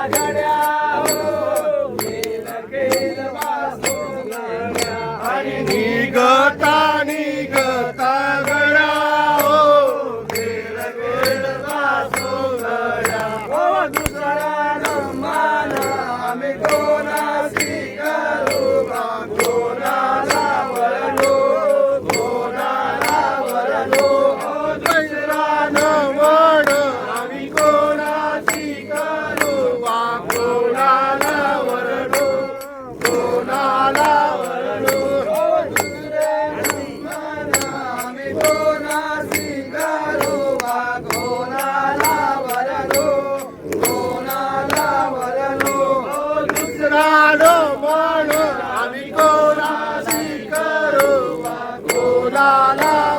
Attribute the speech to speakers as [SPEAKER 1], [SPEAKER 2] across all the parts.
[SPEAKER 1] I got it.
[SPEAKER 2] la
[SPEAKER 1] la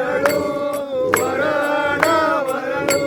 [SPEAKER 1] వరణు వరణ వరణు